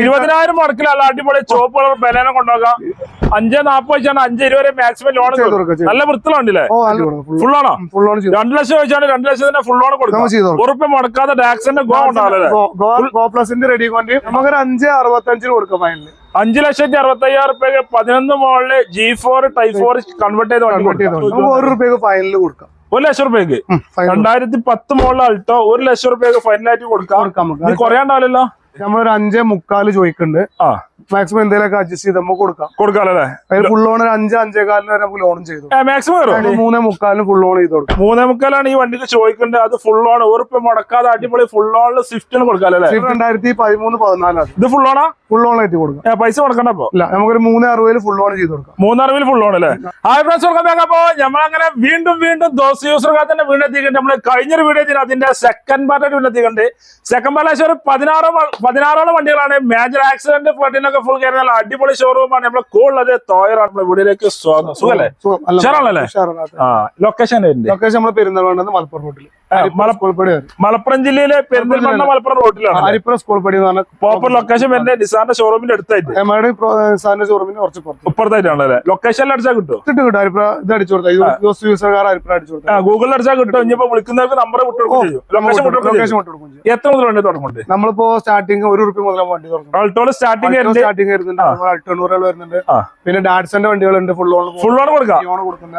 ഇരുപതിനായിരം മുടക്കിൽ അല്ല അടിപൊളി ചോപ്പ് കളർ ബലേനെ കൊണ്ടുപോകാം അഞ്ചേ നാപ്പത് വെച്ചാണ് അഞ്ച് ഇരുപത് മാക്സിമം ലോൺ കൊടുക്കാം, നല്ല വൃത്തിലുണ്ടല്ലേ കൊടുക്കാം. ഫുൾ ആണോ? ഫുൾ on ചെയ്ത് രണ്ടു ലക്ഷം വെച്ചാണ് രണ്ടു തന്നെ ഫുൾ ലോൺ കൊടുക്കാം. ഉറപ്പ് കൊടുക്കാം. മുടക്കാതെ ടാക്സിന്റെ ഗോ ഉണ്ടാവില്ലേ റെഡി കൊണ്ട് നമുക്കൊരു അഞ്ച് അറുപത്തഞ്ചിന് കൊടുക്കാം ഫൈനൽ അഞ്ചു ലക്ഷത്തി അറുപത്തി അയ്യായിരം റുപ്യക്ക് പതിനൊന്ന് മോളിൽ G four tie four convert ചെയ്ത് കൊടുക്കാം. ഒരു റുപ്യക്ക് ഫൈനൽ കൊടുക്കാം. ഒരു ലക്ഷം റുപ്യക്ക് രണ്ടായിരത്തി പത്ത് മോളിൽ അൾട്ടോ ഒരു ലക്ഷം റുപ്യക്ക് ഫൈനലായിട്ട് കൊടുക്കാം. കൊടുക്കാം കുറയാണ്ടാവില്ലല്ലോ? നമ്മളൊരു അഞ്ചേ മുക്കാൽ ചോദിക്കുന്നുണ്ട് ആ. മാക്സിമം എന്തെങ്കിലുമൊക്കെ അഡ്ജസ്റ്റ് ചെയ്ത് നമുക്ക് കൊടുക്കാം. കൊടുക്കാല്ലേ അതിൽ ഫുൾ ഓൺ ഒരു അഞ്ച് കാലിന് വരെ നമുക്ക് ലോൺ ചെയ്തു. മാക്സിമം മൂന്നേ മുക്കാലിന് ഫുൾ ഓൺ ചെയ്ത് കൊടുക്കും. മൂന്നേ മുക്കാലാണ് ഈ വണ്ടിക്ക് ചോദിക്കേണ്ടത് അത് ഫുൾ ഓൺ ഉറപ്പ് മുടക്കാതെ അടിപൊളി ഫുൾ ഓണിൽ സ്വിഫ്റ്റിന് കൊടുക്കാല്ലേ സ്വിഫ്റ്റ് രണ്ടായിരത്തി പതിമൂന്ന് പതിനാലാണ് ഇത് ഫുൾ ഓണാ ഫുൾ ഓൺ ആയിട്ട് കൊടുക്കാം. പൈസ കൊടുക്കണ്ട അപ്പൊ ഇല്ല നമുക്കൊരു മൂന്നേ അറുപതിൽ ഫുൾ ഓൺ ചെയ്ത് കൊടുക്കാം. മൂന്നറുപതിൽ ഫുൾ ഓൺ അല്ലേ? ഹായ് ഫ്രണ്ട്സ് വെൽക്കം അപ്പോ നമ്മളങ്ങനെ വീണ്ടും വീണ്ടും ദോശ യൂസർക്കാർ തന്നെ വീണ്ടും എത്തിക്കണ്ട് നമ്മൾ കഴിഞ്ഞൊരു വീഡിയോ അതിന്റെ സെക്കൻഡ് പാർട്ടായിട്ട് വീണ്ടെത്തിക്കണ്ട് സെക്കൻഡ് പാർട്ട് ഒരു പതിനാറോ പതിനാറോളം വണ്ടികളാണ്. മേജർ ആക്സിഡന്റ് ഫ്ലഡിനൊക്കെ ഫുൾ കയറി നല്ല അടിപൊളി ഷോറൂമാണ് നമ്മളെ കൂടുതലത് തോയറാണ്. നമ്മുടെ വീടിലേക്ക് സ്വാഗതം. സുഖല്ലേ? ലൊക്കേഷൻ ലൊക്കേഷൻ നമ്മൾ പെരുന്നാളാണ് മലപ്പുറം വരും മലപ്പുറം ജില്ലയിലെ പെരിന്തൽമണ്ണ മലപ്പുറം റോഡിലാണ്. ഹരിപ്പുറം സ്കൂൾ പടി എന്ന് പറഞ്ഞാൽ പോപ്പർ ലൊക്കേഷൻ വരുന്നത് നിസാന്റെ ഷോറൂമിന്റെ അടുത്തായിട്ട്. എമ്മയുടെ സാറിന്റെ ഷോറൂമിന് കുറച്ച് പുറത്തായിട്ടാണ് ഇപ്പുറത്തായിട്ടാണല്ലേ ലൊക്കേഷനിൽ അടിച്ചാൽ കിട്ടും കിട്ടും കിട്ടും. ഹരിപ്പുറ ഇത് അടിച്ചു കൊടുത്താൽ യൂസർകാർ അടിച്ചു ഗൂഗിളിൽ അടിച്ചാൽ കിട്ടും. ഇനിയിപ്പോ വിളിക്കുന്നവർക്ക് നമ്പർ വിട്ടുകൊടുക്കും. എത്ര മുതൽ വണ്ടി തുടങ്ങുന്നുണ്ട്? നമ്മളിപ്പോ സ്റ്റാർട്ടിങ് ഒരു റുപ്യ മുതലാണ് വണ്ടി തുടങ്ങും അൾട്ടോൾ സ്റ്റാർട്ടിങ് സ്റ്റാർട്ടിങ് വരുന്നുണ്ട്. അൾട്ടോണൂറുകൾ വരുന്നുണ്ട്. പിന്നെ ഡാറ്റ്സന്റെ വണ്ടികളുണ്ട് ഫുൾ ഓൺ ഫുൾ ഓൺ കൊടുക്കാം. ഓൺ കൊടുക്കുന്ന.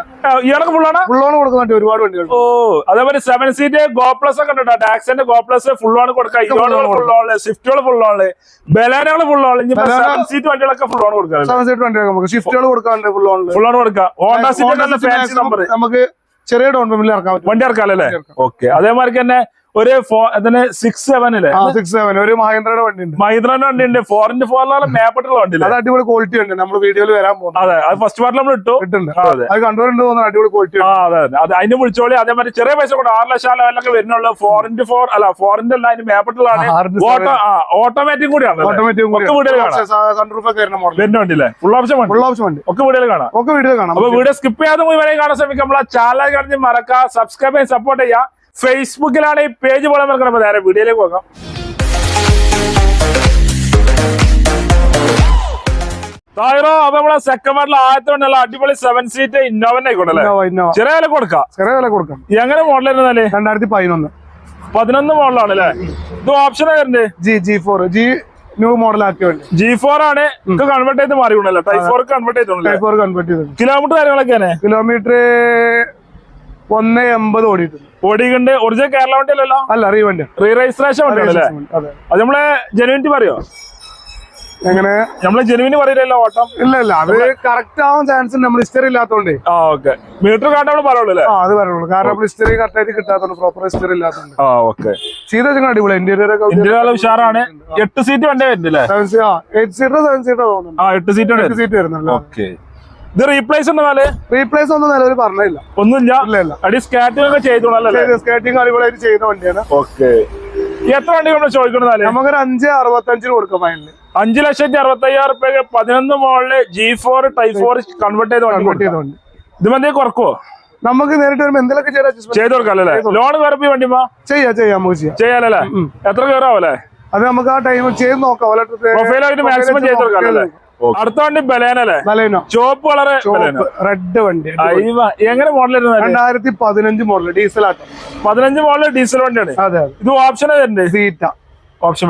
ഫുൾ ഓൺ ഫുൾ ഓൺ കൊടുക്കുന്ന ഒരുപാട് വണ്ടികൾ ഓ അതേപോലെ സെവൻ സീറ്റ് ഗോപ്ലസ് ഒക്കെ ഉണ്ടോ? ടാക്സിന്റെ ഗോ പ്ലസ് ഫുൾ ഓൺ കൊടുക്കാം ഇയോണുകൾ ഫുൾ ഓൺ സ്വിഫ്റ്റുകൾ ഫുൾ ഓൺ ബലാനകൾ ഫുൾ ഓൺ സെവൻ സീറ്റ് വണ്ടികളൊക്കെ ഫുൾ ഓൺ കൊടുക്കാം സെവൻ സീറ്റ് വണ്ടികൾ നമുക്ക്. കൊടുക്കാറുണ്ട് ഫുൾ ഓൺ ഫുൾ ഓൺ കൊടുക്കാം. ഹോണ്ട സീറ്റ് നല്ല ഫാൻസി നമ്പർ നമുക്ക് ചെറിയ ഡൗൺ പേയ്മെന്റ് ഇറക്കാൻ പറ്റും. വണ്ടി ഇറക്കാം അല്ലേ ഇറക്കാം. ഓക്കെ അതേമാതിരി തന്നെ ഒരു അതിന് സിക്സ് സെവൻ അല്ലേ സിക്സ് സെവൻ ഒരു മഹേന്ദ്രയുടെ വണ്ടി ഉണ്ട് മൈദ്രന്റെ വണ്ടി ഉണ്ട് ഫോർ ഇന്റു ഫോറിലാണ് മേപ്പെട്ടുള്ള വണ്ടി അത് അടിപൊളി ക്വാളിറ്റി ഉണ്ട് നമ്മൾ വീഡിയോയിൽ വരാൻ പോകുന്നത്. അതെ. അത് ഫസ്റ്റ് പാർട്ടിൽ നമ്മൾ ഇട്ടു. ഇട്ടുണ്ട് അതെ. കണ്ടുവരുന്നുണ്ട് തോന്നുന്നു അടിപൊളി ക്വാളിറ്റി അതെ അതെ. അത് അതിന് വിളിച്ചോളി. അതേമാതിരി ചെറിയ പൈസ കൂടെ. ആറ് ലക്ഷം ലെവലൊക്കെ വരുന്നുള്ളൂ. ഫോർ ഇന്റു ഫോർ അല്ല ഫോർ ഇന്റു അല്ല അതിന് മേപ്പെട്ടുള്ളതാണ്. ഓട്ടോമാറ്റിക് കൂടിയാണ് ഓട്ടോമാറ്റിക് ഒക്കെ കാണാം. സൺറൂഫ് ഒക്കെ വരുന്ന മോഡൽ വരുന്ന വണ്ടിയില്ലേ? ഫുൾ ഓപ്ഷൻ ഫുൾ ഓപ്ഷൻ വണ്ടി. ഒക്കെ വീഡിയോയിൽ കാണാം. ഒക്കെ വീഡിയോ കാണാം. അപ്പൊ വീഡിയോ സ്കിപ്പ് ചെയ്യാതെ മുഴുവനെ കാണാൻ ശ്രമിക്കാം. നമ്മളെ ചാനൽ കഴിഞ്ഞ് മറക്കാം. സബ്സ്ക്രൈബ് ചെയ്യാൻ സപ്പോർട്ട് ചെയ്യാം. ഫേസ്ബുക്കിലാണ് ഈ പേജ് പോലെ അപ്പൊ നേരെ വീഡിയോയിലേക്ക് പോകാം. തായറോ അപ്പൊ നമ്മളെ സെക്കൻഡ് പാർട്ടിൽ ആദ്യത്തെ വണ്ടി അടിപൊളി സെവൻ സീറ്റ് ഇന്നോവനെ ആയിക്കോട്ടെ ഇന്നോവ ഇന്നോവ. ചെറിയ വില കൊടുക്കാം. ചെറിയ വില കൊടുക്കാം. എങ്ങനെ മോഡൽ വരുന്നാലേ രണ്ടായിരത്തി പതിനൊന്ന്. പതിനൊന്ന് മോഡലാണ് അല്ലേ? ഇത് ഓപ്ഷൻ ആയിരുന്നു G G four G new model ആക്കിയ വണ്ടി ജി ഫോർ ആണ് കൺവേർട്ട് ചെയ്ത് മാറിയുണ്ടല്ലോ ടൈ ഫോർ കൺവേർട്ട് ചെയ്തോണ്ടല്ലേ ടൈ ഫോർ കൺവേർട്ട് ചെയ്തത് കിലോമീറ്റർ കാര്യങ്ങളൊക്കെയാണ് കിലോമീറ്റർ ഒന്ന് എൺപത് ഓടിയിട്ടുണ്ട്. ഓടിക്കണ്ട് ഒറിജിനൽ കേരള വണ്ടി അല്ലല്ലോ അല്ല റീ വണ്ടി റീ രജിസ്ട്രേഷൻ വണ്ടിയാണല്ലേ അതെ. നമ്മളെ ജനുവിനിറ്റി പറയോ? എങ്ങനെ? നമ്മളെ ജനുവിന് പറയില്ലല്ലോ ഓട്ടം? ഇല്ല ഇല്ല. അത് കറക്റ്റ് ആവാൻ ചാൻസ് ഉണ്ട്. നമ്മൾ ഹിസ്റ്ററി ഇല്ലാത്തോണ്ട്. ഓക്കെ മീറ്റർ കാട്ടാണ് നമ്മൾ പറയുള്ളൂ അല്ലേ? അത് പറയുള്ളൂ. കാരണം നമ്മൾ ഹിസ്റ്ററി കറക്റ്റ് ആയിട്ട് കിട്ടാത്തതുകൊണ്ട് പ്രോപ്പർ ഹിസ്റ്ററി ഇല്ലാത്തതുകൊണ്ട് ആ ഓക്കെ സീറ്റ് വെച്ചാൽ അടിപൊളി. ഇന്റീരിയർ ഒക്കെ ഇന്ത്യയിലെ ഉഷാറാണ്. എട്ട് സീറ്റ് വണ്ടി വരുന്നില്ലേ സെവൻ സീറ്റ് ആ. എയ്റ്റ് സീറ്റർ സെവൻ സീറ്റർ തോന്നുന്നുണ്ട്. ആ എട്ട് സീറ്റ് എട്ട് സീറ്റ് വരുന്നുണ്ട്. ഓക്കെ ഇത് റീപ്ലേസ് ഉണ്ടെന്നാൽ റീപ്ലേസ് ഒന്നും നിലവിൽ പറഞ്ഞില്ല. ഒന്നുമില്ല. ഇല്ല അടി സ്കാറ്റിംഗ് ഒക്കെ ചെയ്തോളല്ലേ സ്കേറ്റിംഗ് അടിപൊളിയായിട്ട് ചെയ്യുന്ന വണ്ടിയാണ്. ഓക്കെ എത്ര വണ്ടി നമ്മൾ ചോദിക്കണമെന്നാൽ നമുക്കൊരു അഞ്ച് അറുപത്തഞ്ചിന് കൊടുക്കാം ഫൈനൽ അഞ്ച് ലക്ഷത്തി അറുപത്തി അയ്യായിരം റുപ്യക്ക് പതിനൊന്ന് മോളിൽ G four tie four convert ചെയ്ത് കൺവേർട്ട് ചെയ്ത വണ്ടി. ഇത് മതി കുറക്കോ നമുക്ക് നേരിട്ട് വരുമ്പോ എന്തെങ്കിലും ചെയ്ത് കൊടുക്കാം അല്ലേ? ലോൺ കയറി വണ്ടിമാ ചെയ്യാം ചെയ്യാം നമുക്ക് ചെയ്യാം. ചെയ്യാലല്ലേ എത്ര കയറാവല്ലേ അത് നമുക്ക് ആ ടൈം ചെയ്ത് നോക്കാം. പ്രൊഫൈലായിട്ട് മാക്സിമം ചെയ്ത് കൊടുക്കാം അല്ലേ? അടുത്ത വണ്ടി ബലേനല്ലേ ബലേനോ. ചോപ്പ് കളറ് റെഡ് വണ്ടി അയ്യോ എങ്ങനെ മോഡൽ രണ്ടായിരത്തി പതിനഞ്ച് മോഡൽ ഡീസൽ ആട്ടോ. പതിനഞ്ച് മോഡൽ ഡീസൽ വണ്ടിയാണ്. അതെ അതെ. ഇത് ഓപ്ഷൻ സീറ്റ ഓപ്ഷൻ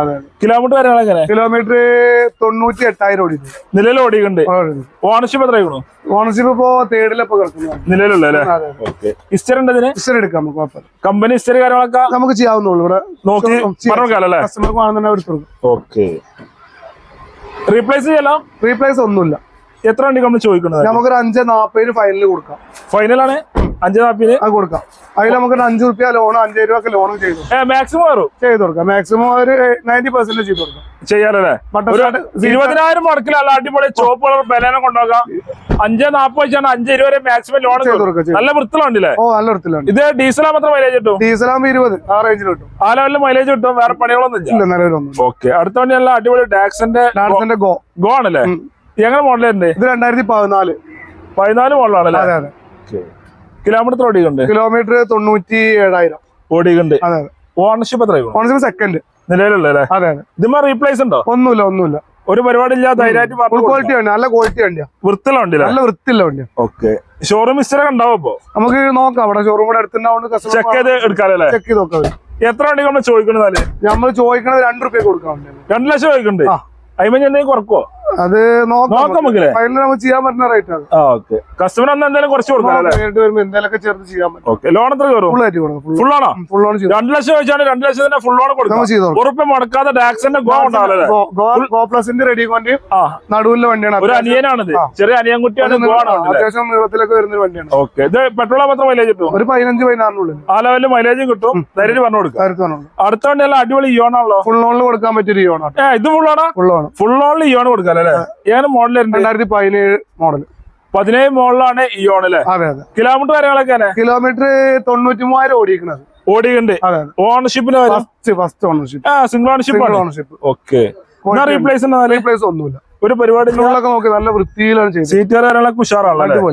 അതെ കിലോമീറ്റർ കാര്യങ്ങൾ എങ്ങനെ? കിലോമീറ്റർ തൊണ്ണൂറ്റി എട്ടായിരം ഓടി നിലയിൽ ഓടിയിട്ടുണ്ട്. ഓണർഷിപ്പ് എത്ര ആയിരുന്നു ഓണർഷിപ്പ് ഇപ്പോ തേർഡിലൊക്കെ കിടക്കുന്നു. ഹിസ്റ്ററി ഉണ്ട് ഹിസ്റ്ററി എടുക്കാം നമുക്ക് കമ്പനി ഹിസ്റ്ററി കാര്യങ്ങളൊക്കെ നമുക്ക് ചെയ്യാവുന്നുള്ളൂ ഇവിടെ. നോക്കി. കസ്റ്റമർക്ക് കൊടുക്കും. ഓക്കെ റീപ്ലേസ് ചെയ്യാം റീപ്ലേസ് ഒന്നുമില്ല. എത്ര വണ്ടി നമ്മൾ ചോദിക്കുന്നത്? നമുക്കൊരു അഞ്ച് നാപ്പതിന് ഫൈനൽ കൊടുക്കാം. ഫൈനലാണ് അഞ്ച് നാപ്പിന് അത് കൊടുക്കാം. അതിൽ നമുക്ക് അഞ്ചു റുപ്യ ലോണോ അഞ്ചു രൂപ ലോൺ ചെയ്തു. മാക്സിമം കയറും ചെയ്ത് കൊടുക്കാം. മാക്സിമം ഒരു നയന്റി പെർസെന്റ് ചെയ്ത് കൊടുക്കാം. സ്റ്റാർട്ട് ഇരുപതിനായിരം അല്ല അടിപൊളി ചോപ്പ് കളർ ബലേനെ കൊണ്ടുപോകാം അഞ്ച് നാപ്പത് വെച്ചാണ് അഞ്ച് ഇരുപത് വരെ മാക്സിമം ലോൺ നല്ല വൃത്തിലുണ്ടല്ലേ ഓ നല്ല വൃത്തിലുണ്ട് ഇത് ഡീസലാ മാത്രം മൈലേജ് കിട്ടും? ഡീസൽ ആകുമ്പോൾ ഇരുപത്. ആ റേഞ്ചിൽ കിട്ടും. ആ ലെവലിൽ മൈലേജ് കിട്ടും. വേറെ പണികളൊന്നും ഇല്ല. നിലവിലൊന്നും ഓക്കെ അടുത്ത വണ്ടി നല്ല അടിപൊളി ഡാക്സിന്റെ ഡാക്സിന്റെ ഗോ ഗോ ആണല്ലേ. എങ്ങനെ മോഡൽ ഉണ്ട് ഇത് രണ്ടായിരത്തി പതിനാല്. പതിനാല് മോഡലാണല്ലേ അതെ അതെ. കിലോമീറ്റർ ഓടിയുണ്ട് കിലോമീറ്റർ തൊണ്ണൂറ്റി ഏഴായിരം ഓടിയുണ്ട് ഓണർഷിപ്പ് എത്ര ഓണർഷിപ്പ് സെക്കൻഡ് നിലവിലുള്ള അതെ റീപ്ലേസ് ഉണ്ടോ? ഒന്നുമില്ല ഒന്നുമില്ല. ഒരു പരിപാടി ക്വാളിറ്റി വണ്ടി നല്ല ക്വാളിറ്റി വണ്ടിയാ. വൃത്തിയുള്ള വണ്ടി നല്ല വൃത്തിയുള്ള വണ്ടിയാ. ഓക്കെ ഷോറൂം ഇസ്റ്റർ ഉണ്ടാവും അപ്പൊ നമുക്ക് നോക്കാം അവിടെ ഷോറൂം കൂടെ അടുത്തുണ്ടാവുകൊണ്ട് ചെക്ക് ചെയ്ത് എടുക്കാല്ലേ ചെക്ക് ചെയ്ത് നോക്കാം. എത്ര വണ്ടി നമ്മൾ ചോദിക്കുന്നത് നമ്മൾ ചോദിക്കണത് രണ്ട് റുപ്യ കൊടുക്കാൻ വേണ്ടി രണ്ടു ലക്ഷം ചോദിക്കുന്നുണ്ട് എന്തെങ്കിലും കുറക്കോ അത് നോക്കാം. നോക്കാം നമുക്കല്ലേ? ഫൈനൽ നമുക്ക് ചെയ്യാൻ പറ്റുന്ന റേറ്റ് ആണ്. ഓക്കെ. കസ്റ്റമർ അന്ന് എന്തായാലും കുറച്ച് കൊടുക്കാം നേരിട്ട് വരുമ്പോ എന്തെങ്കിലുമൊക്കെ ചേർത്ത് ചെയ്യാൻ പറ്റും. ഓക്കെ. ലോൺ എത്ര കയറും? ഫുൾ ആയിട്ട് കൊടുക്കാം. ഫുൾ ആണോ? ഫുൾ ലോൺ ചെയ്ത് രണ്ടു ലക്ഷം വെച്ചാണ് രണ്ടു ലക്ഷത്തിന്റെ ഫുൾ ലോൺ കൊടുക്കാം. ഉറപ്പ് മുടക്കാതെ ടാക്സിന്റെ ഗോ ഉണ്ടാവില്ലേ ഗോ- പ്ലസിന്റെ റെഡി വണ്ടി ആ. നടുവിലെ വണ്ടിയാണ് ഒരു അനിയനാണിത്. ചെറിയ അനിയൻ കുട്ടിയാണ് ഗോ ആണ് അത്യാവശ്യം നീളത്തിലൊക്കെ വരുന്ന വണ്ടിയാണ്. ഓക്കെ. ഇത് പെട്രോൾ മാത്രം മൈലേജ് കിട്ടും? ഒരു പതിനഞ്ച് പതിനാറിനുള്ളിൽ ആ ലെവലിൽ മൈലേജും കിട്ടും. ധൈര്യം പറഞ്ഞു കൊടുക്കും. അടുത്ത വണ്ടി എല്ലാം അടിപൊളി ഇയോണാണല്ലോ ഫുൾ ലോണിൽ കൊടുക്കാൻ പറ്റിയ ഇയോണാണ് ഇത് ഫുൾ ആണോ. ഫുൾ ലോണിൽ ഇയോൺ കൊടുക്കാം അല്ലേ മോഡൽ രണ്ടായിരത്തി പതിനേഴ് മോഡൽ പതിനേഴ് മോഡലാണ് ഇയോൺ അല്ലേ അതെ അതെ. കിലോമീറ്റർ കാര്യങ്ങളൊക്കെ കിലോമീറ്റർ തൊണ്ണൂറ്റി മൂവായിരം ഓടിക്കുന്നത് ഓടിയുണ്ട് ഓണർഷിപ്പിന് ഫസ്റ്റ് ഫസ്റ്റ് ഓണർഷിപ്പ്. ആ single ownership ownership. Okay. Replace replace ഒന്നുമില്ല. ഒരു പരിപാടി നോക്കി നല്ല വൃത്തിയിലാണ് ചെയ്തത്. സീറ്റ് കാര്യങ്ങളൊക്കെ ഉഷാറാണല്ലോ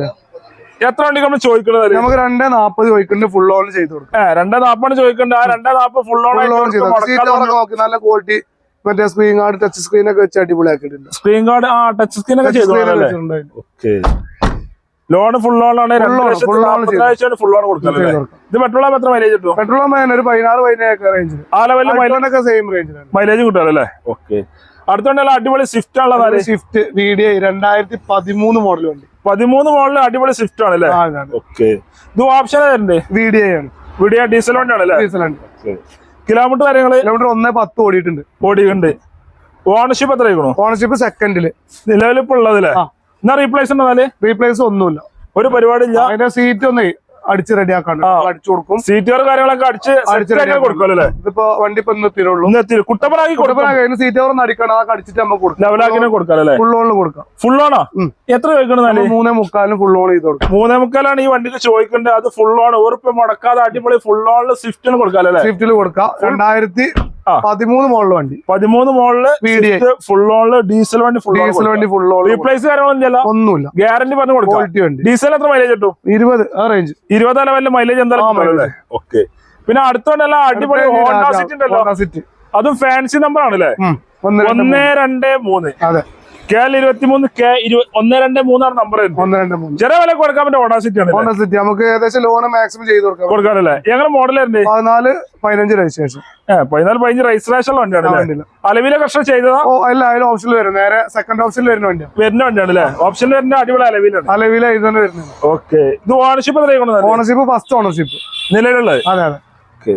എത്ര വണ്ടി നമ്മൾ ചോദിക്കുന്നത് നമുക്ക് രണ്ടേ നാപ്പത് ചോദിക്കുന്നുണ്ട് ഫുൾ ഓൺ ചെയ്ത് കൊടുക്കും. രണ്ടേ നാപ്പാണ് ചോദിക്കണ്ട ആ രണ്ടേ നാപ്പ് ഫുൾ ഓൺ ചെയ്ത് നല്ല ക്വാളിറ്റി മറ്റേ സ്ക്രീൻ ഗാർഡ് ടച്ച് സ്ക്രീൻ ഒക്കെ വെച്ച് അടിപൊളിയാക്കിയിട്ടുണ്ട്. സ്ക്രീൻ ഗാർഡ് ആ ടച്ച് സ്ക്രീൻ ഒക്കെ ചെയ്തിട്ടുണ്ട് ലോൺ ഫുൾ ഓൺ ആണ്. ഫുൾ ഇത് പെട്രോൾ എത്ര മൈലേജ് കിട്ടും? പെട്രോൾ ഒരു പതിനാറ് പതിനേഴ് റേഞ്ചിൽ ആ ലെവലിൽ സെയിം റേഞ്ചിലാണ് മൈലേജ് ഓക്കെ അടുത്തോണ്ടല്ല അടിപൊളി സ്വിഫ്റ്റ് ആണല്ലോ സ്വിഫ്റ്റ് വി ഡി ഐ രണ്ടായിരത്തി പതിമൂന്ന് മോഡൽ വണ്ടി. പതിമൂന്ന് മോഡലിൽ അടിപൊളി സ്വിഫ്റ്റ് ആണല്ലേ ഓക്കെ ഇത് ഓപ്ഷൻ വി ഡി ഐ ആണ്. വീഡിയോ ഡീസൽ വണ്ടി ആണല്ലേ ഡീസൽ വണ്ടി. കിലോമീറ്റർ കാര്യങ്ങൾ കിലോമീറ്റർ ഒന്നേ പത്ത് ഓടിയിട്ടുണ്ട്. ഓടിയുണ്ട് ഓണർഷിപ്പ് എത്ര ആയിക്കണോ ഓണർഷിപ്പ് സെക്കൻഡിൽ നിലവിലിപ്പോ ഉള്ളതല്ലേ. എന്നാ റീപ്ലേസ് ഉണ്ടെന്നാൽ റീപ്ലേസ് ഒന്നുമില്ല. ഒരു പരിപാടി ഇല്ല അതിന്റെ സീറ്റ് ഒന്ന് അടിച്ച് റെഡിയാക്കാണ്. അടിച്ചു കൊടുക്കും. സീറ്റുകൾ കാര്യങ്ങളൊക്കെ അടിച്ച് അടിച്ച് അല്ലേ ഇതിപ്പോ വണ്ടി ഇപ്പൊ എത്തിയുള്ളൂ കുട്ടപ്പനാക്കി കഴിഞ്ഞ സീറ്റ് ഓർന്ന് അടിക്കണം. അതൊക്കെ അടിച്ചിട്ട് നമുക്ക് കൊടുക്കാം. ലെവലാക്കിനെ കൊടുക്കാം ഫുൾ ഓണിൽ കൊടുക്കാം. ഫുൾ ഓണോ എത്ര വെക്കണം മൂന്നേ മുക്കാലും ഫുൾ ഓൺ ചെയ്ത് കൊടുക്കും. മൂന്നേ മുക്കാലാണ് ഈ വണ്ടിക്ക് ചോദിക്കേണ്ടത് അത് ഫുൾ ഓൺ ഉറപ്പ് മുടക്കാതെ അടിപൊളി ഫുൾ ഓണിൽ സ്വിഫ്റ്റിന് കൊടുക്കാം സ്വിഫ്റ്റിൽ കൊടുക്കാം. രണ്ടായിരത്തി. പതിമൂന്ന് മോഡൽ വണ്ടി. പതിമൂന്ന് മോളിൽ. ഫുൾ ഓണിൽ ഡീസൽ വണ്ടി ഫുൾ ഡീസൽ വണ്ടി ഫുൾ ഓൺ റീപ്ലേസ് കാര്യങ്ങളൊന്നും ഒന്നുമില്ല. ഗ്യാരണ്ടി പറഞ്ഞു കൊടുക്കാം. ക്വാളിറ്റി വണ്ടി. ഡീസൽ എത്ര മൈലേജ് കിട്ടും? ഇരുപത് ആ റേഞ്ച് ഇരുപത് ലെവലിലെ മൈലേജ് എന്താ എന്തായാലും ഓക്കെ പിന്നെ അടുത്തോണ്ടല്ല അടിപൊളി ഹോണ്ട സിറ്റ് ഉണ്ടല്ലോ. സിറ്റ് അതും ഫാൻസി നമ്പർ ആണല്ലേ? ഒന്ന് രണ്ട് മൂന്ന്. അതെ. കെ എൽ ഇരുപത്തി മൂന്ന് കെ ഒന്ന് രണ്ട് മൂന്നാണ് നമ്പർ ഒന്ന് രണ്ട് മൂന്ന്. ചെറിയ വില കൊടുക്കാൻ പറ്റും ഹോണ്ട സിറ്റി ആണ് ഹോണ്ട സിറ്റി നമുക്ക് ഏകദേശം ലോൺ മാക്സിമം ചെയ്ത് കൊടുക്കാം. കൊടുക്കാനല്ലേ? എങ്ങനെ മോഡൽ പതിനാല് പതിനഞ്ച് രജിസ്ട്രേഷൻ. പതിനാല് പതിനഞ്ച് രജിസ്ട്രേഷൻ വണ്ടിയാണ് അലവിലെ കർഷകർ ചെയ്തതാ? അല്ല അതിൽ ഓപ്ഷനിൽ വരും നേരെ സെക്കൻഡ് ഓപ്ഷനിൽ വരുന്ന വണ്ടിയാണ് വരുന്ന വണ്ടിയാണ് അല്ലേ ഓപ്ഷനിൽ വരുന്ന അടിപൊളി അലവിലാണ് അലവിൽ ഇത് തന്നെ വരുന്നത്. ഓക്കെ ഇത് ഓണർഷിപ്പ് ഓണർഷിപ്പ് ഫസ്റ്റ് ഓണർഷിപ്പ് നിലവിലുള്ളത്? അതെ അതെ. ഓക്കെ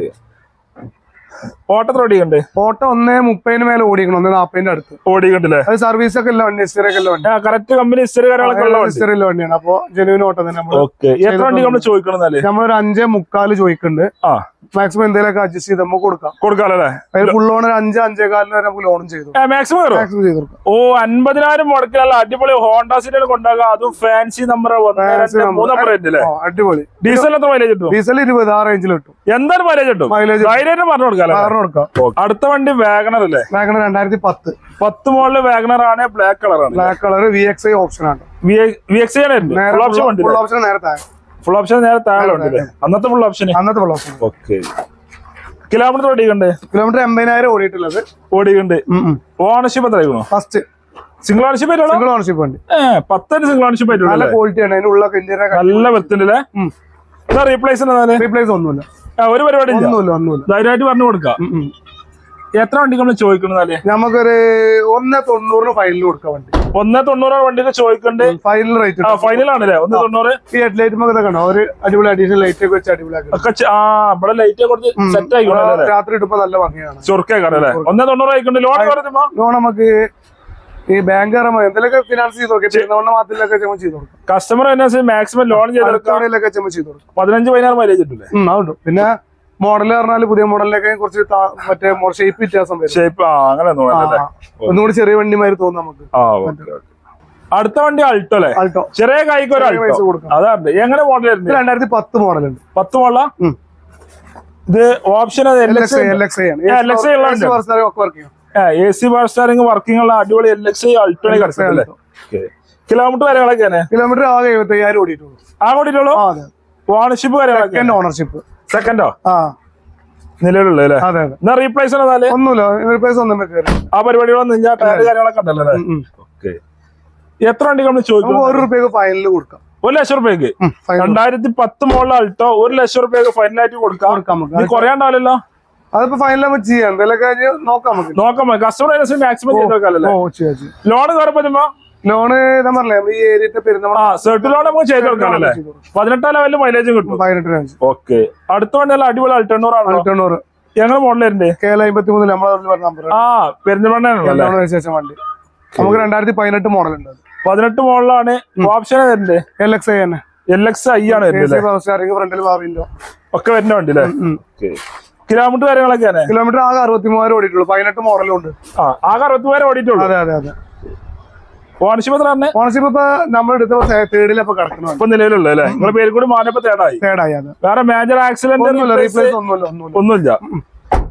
ഓട്ടത്ര ഓടിയുണ്ട് ഓട്ടോ ഒന്നേ മുപ്പതിന് മേലെ ഓടിക്കണം ഒന്നേ നാപ്പതിന്റെ അടുത്ത്. ഓടിക്കണ്ടല്ലേ അത് സർവീസ് ഒക്കെ ഇല്ല വണ്ടി ഹിസ്റ്ററി ഒക്കെ ഉള്ള വണ്ടി. കറക്റ്റ് കമ്പനി ഹിസ്റ്ററി കാര്യങ്ങളൊക്കെ ഹിസ്റ്ററി ഉള്ള വണ്ടിയാണ്. അപ്പൊ ജെനുവിൻ ഓട്ടോ തന്നെ നമ്മൾ ഓക്കെ എത്ര വണ്ടി നമ്മൾ ചോദിക്കണമെന്നാൽ നമ്മളൊരു അഞ്ചേ മുക്കാൽ ചോദിക്കുന്നുണ്ട് ആ. മാക്സിമം എന്തെങ്കിലുമൊക്കെ അഡ്ജസ്റ്റ് ചെയ്ത് നമുക്ക് കൊടുക്കാം. കൊടുക്കാമല്ലേ അതിൽ ഫുൾ ഒരു അഞ്ച് അഞ്ചേ കാലിന് വരെ നമുക്ക് ലോണും ചെയ്തു മാക്സിമം മാക്സിമം ചെയ്ത് കൊടുക്കാം. ഓ അൻപതിനായിരം മുടക്കിലുള്ള അടിപൊളി ഹോണ്ട സിറ്റികൾ കൊണ്ടാകാം അതും ഫാൻസി നമ്പർ അടിപൊളി. ഡീസൽ എത്ര മൈലേജ് കിട്ടും? ഡീസൽ ഇരുപത് ആ റേഞ്ചിൽ കിട്ടും. എന്തായാലും മൈലേജ് കിട്ടും? മൈലേജ് ധൈര്യം പറഞ്ഞു കൊടുക്കാം. അടുത്ത വണ്ടി വാഗണർ അല്ലേ? വാഗണർ രണ്ടായിരത്തി പത്ത് പത്ത് മോളിൽ വാഗണർ ആണ്. ബ്ലാക്ക് കളറാണ് black colour V X I option ആണ് V X I full option നേരത്തെ ഫുൾ ഓപ്ഷൻ നേരെ താഴെ ഉണ്ട് അന്നത്തെ ഫുൾ ഓപ്ഷൻ അന്നത്തെ ഫുൾ ഓപ്ഷൻ ഓക്കെ കിലോമീറ്റർ ഓടിക്കണ്ട് കിലോമീറ്റർ എൺപതിനായിരം ഓടിയിട്ടുള്ളത്. ഓടിക്കണ്ട് ഓണർഷിപ്പ് എത്ര ഫസ്റ്റ് സിംഗിൾ ഓണർഷിപ്പ് ആയിട്ടുള്ളൂ സിംഗിൾ ഓണർഷിപ്പ് ഉണ്ട് പത്തിന് സിംഗിൾ ഓണർഷിപ്പ് നല്ല ക്വാളിറ്റി ആണ്. അതിന്റെ ഉള്ളൊക്കെ നല്ല വെത്തിന്റെ റീപ്ലേസ് റീപ്ലേസ് ഒന്നുമില്ല. ഒരു പരിപാടി ഒന്നുമില്ല ഒന്നുമില്ല. ധൈര്യമായിട്ട് പറഞ്ഞു കൊടുക്കാം. എത്ര വണ്ടി നമ്മൾ ചോദിക്കണമെന്നാൽ നമുക്കൊരു ഒന്ന് തൊണ്ണൂറിന് ഫൈനൽ കൊടുക്കാം വണ്ടി. ഒന്ന് തൊണ്ണൂറ് വണ്ടിയൊക്കെ ചോദിക്കണ്ട് ഫൈനൽ റേറ്റ് ആ ഫൈനൽ ആണല്ലേ? ഒന്ന് തൊണ്ണൂറ്. ഈ ഹെഡ് ലൈറ്റ് ഒക്കെ കണ്ടോ? ഒരു അടിപൊളി അഡീഷണൽ ലൈറ്റ് ഒക്കെ വെച്ച് അടിപൊളിയാക്കി. ഒക്കെ ആ ഇവിടെ ലൈറ്റ് കുറച്ച് സെറ്റ് ആയിക്കോട്ടെ രാത്രി ഇടുമ്പോ നല്ല ഭംഗിയാണ്. ചുരുക്കേ അല്ലേ? ഒന്ന് തൊണ്ണൂറ് ആയിക്കൊണ്ട് ലോൺ കുറച്ചുമ്പോ ലോൺ നമുക്ക് ഈ ബാങ്ക് എന്തെങ്കിലും ഫിനാൻസ് ചെയ്ത് നോക്കി പെരുന്നവണ്ണ മാത്രത്തിലൊക്കെ ചെയ്ത് കൊടുക്കാം. കസ്റ്റമർ മാക്സിമം ലോൺ ചെയ്ത് കൊടുക്കും. പതിനഞ്ച് പതിനാറ് മൈലേജ് ഉണ്ടല്ലേ അതുണ്ട്. പിന്നെ മോഡൽ പറഞ്ഞാൽ പുതിയ മോഡലിലൊക്കെ കുറച്ച് മറ്റേ ഷേപ്പ് വ്യത്യാസം ഷേപ്പ് അങ്ങനെ ഒന്നുകൂടി ചെറിയ വണ്ടി വണ്ടിമാര് തോന്നും നമുക്ക്. അടുത്ത വണ്ടി അൾട്ടോ അല്ലേ? അൾട്ടോ ചെറിയ കൈക്ക് ഒരു അൾട്ടോ. അതാണ് എങ്ങനെ മോഡൽ രണ്ടായിരത്തി പത്ത് മോഡൽ ഉണ്ട്. പത്ത് മോഡല ഇത് option A C power steering working ഉള്ള അടിപൊളി L X I Alto kilometre വരെ കിലോമീറ്റർ ആകെ എഴുപത്തി അയ്യായിരം ഓടിയിട്ടുള്ളൂ? ആ ഓടിയിട്ടുള്ളൂ ഓണർഷിപ്പ് കാര്യങ്ങളൊക്കെ ഓണർഷിപ്പ് സെക്കൻഡോ ആ. നിലവിലുള്ള അല്ലേ? അതെ അതെ. എന്നാ റീപ്ലേസ് ഒന്നുമില്ല റിപ്ലേസ് ഒന്നും കയറി ആ പരിപാടികളൊന്നും ഇല്ല ടയർ കാര്യങ്ങളൊക്കെ ഉണ്ടല്ലോ ഓക്കെ എത്ര വണ്ടി നമ്മൾ ചോദിക്കും? ഒരു റുപ്യക്ക് ഫൈനൽ കൊടുക്കാം. ഒരു ലക്ഷം റുപ്യക്ക്? രണ്ടായിരത്തി പത്ത് മുകളിൽ അൾട്ടോ ഒരു ലക്ഷം റുപ്യക്ക് ഫൈനലായിട്ട് കൊടുക്കാം. കുറയാണ്ടാവില്ലല്ലോ അതിപ്പോ ഫൈനൽ നമുക്ക് ചെയ്യാം. എന്തെങ്കിലും നോക്കാം നമുക്ക്. നോക്കാം. കസ്റ്റമർ മാക്സിമം ചെയ്ത് നോക്കാം ലോൺ കയറി പറ്റുമ്പോ ലോണ് ഞാൻ ഈ ഏരിയത്തെ പെരുന്നമണ ആ സെർട്ട് ലോൺ നമുക്ക് ചെയ്ത് കൊടുക്കാനല്ലേ പതിനെട്ടാം ലെവലിൽ മൈലേജും കിട്ടും. പതിനെട്ട് ഓക്കെ അടുത്ത വണ്ടി നല്ല അടിപൊളി അൾട്ടെണ്ണൂർ ആണല്ലോ. തൊണ്ണൂറ് ഞങ്ങൾ മോഡലിന്റെ അമ്പത്തി മൂന്നിൽ നമ്മളെ നമ്പർ ആ ശേഷം വണ്ടി. നമുക്ക് രണ്ടായിരത്തി പതിനെട്ട് മോഡൽ ഉണ്ട് പതിനെട്ട് മോഡലാണ് ഓപ്ഷൻ എൽ എക്സ് ഐ തന്നെ. എൽ എക്സ് ഐ ആണ് ഫ്രണ്ടിൽ ഒക്കെ വരുന്ന വണ്ടി അല്ലേ? കിലോമീറ്റർ കാര്യങ്ങളൊക്കെയാണ്? കിലോമീറ്റർ ആകെ അറുപത്തിമൂവായിരം ഓടിയിട്ടുള്ളൂ. പതിനെട്ട് മോഡലും ഉണ്ട്. ആകെ അറുപത്തിമൂവായിരം ഓടിയിട്ടുള്ളൂ. അതെ അതെ അതെ. ഓണർഷിപ്പ് എത്ര തന്നെ ഓണർഷിപ്പ് ഇപ്പൊ നമ്മൾ തേർഡിലപ്പോ കിടക്കണം ഇപ്പൊ നിലവിലുള്ള അല്ലേ? നിങ്ങളെ പേര് കൂടി മാനപ്പോ തേടായി തേർഡായി അതെ. വേറെ മേജർ ആക്സിഡന്റ് റീപ്ലേസ് ഒന്നുമില്ല ഒന്നുമില്ല.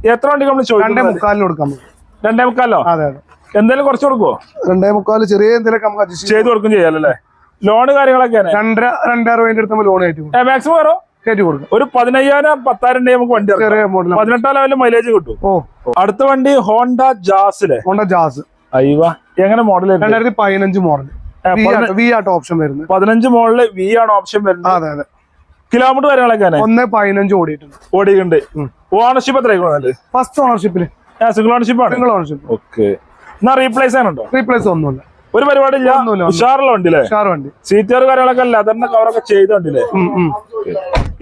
എത്ര വണ്ടി നമ്മൾ രണ്ടേ മുക്കാലിന് കൊടുക്കാം രണ്ടേ മുക്കാലോ അതെ എന്തായാലും കുറച്ച് കൊടുക്കുവോ? രണ്ടേ മുക്കാൽ ചെറിയ എന്തെങ്കിലും നമുക്ക് അഡ്ജസ്റ്റ് ചെയ്ത് കൊടുക്കും ചെയ്യാലല്ലേ ലോണ് കാര്യങ്ങളൊക്കെയാണ്. രണ്ടര രണ്ടര രൂപ അടുത്ത് നമ്മൾ ലോൺ കയറ്റി മാക്സിമം വരോ കയറ്റി കൊടുക്കും. ഒരു പതിനയ്യായിരം പത്തായിരം ഉണ്ടെങ്കിൽ നമുക്ക് വണ്ടി പതിനെട്ടാം ലെവലിൽ മൈലേജ് കിട്ടും. ഓ. അടുത്ത വണ്ടി ഹോണ്ട ജാസിലെ ഹോണ്ട ജാസ് അയ്യവ. എങ്ങനെ മോഡൽ രണ്ടായിരത്തി പതിനഞ്ച് മോഡൽ വി ആട്ടോ ഓപ്ഷൻ വരുന്നത്. പതിനഞ്ച് മോഡൽ വി ആണ് ഓപ്ഷൻ വരുന്നത്. അതെ അതെ. കിലോമീറ്റർ കാര്യങ്ങളൊക്കെ ഒന്ന് പതിനഞ്ച് ഓടിയിട്ടുണ്ട്. ഓടിയിട്ടുണ്ട്. ഓണർഷിപ്പ് എത്രയായിരുന്നു ഫസ്റ്റ് ഓണർഷിപ്പിൽ സിംഗിൾ ഓണർഷിപ്പ് ആണ്. സിംഗിൾ ഓണർഷിപ്പ് ഓക്കെ എന്നാ റീപ്ലേസ് ആണോ റീപ്ലേസ് ഒന്നുമില്ല. ഒരു പരിപാടി ഇല്ല. ഉഷാറുള്ള സ്റ്റാർ വണ്ടി. സീറ്റർ കാര്യങ്ങളൊക്കെ അല്ല അതന്നെ കവറൊക്കെ ചെയ്ത വണ്ടിയില്ലേ.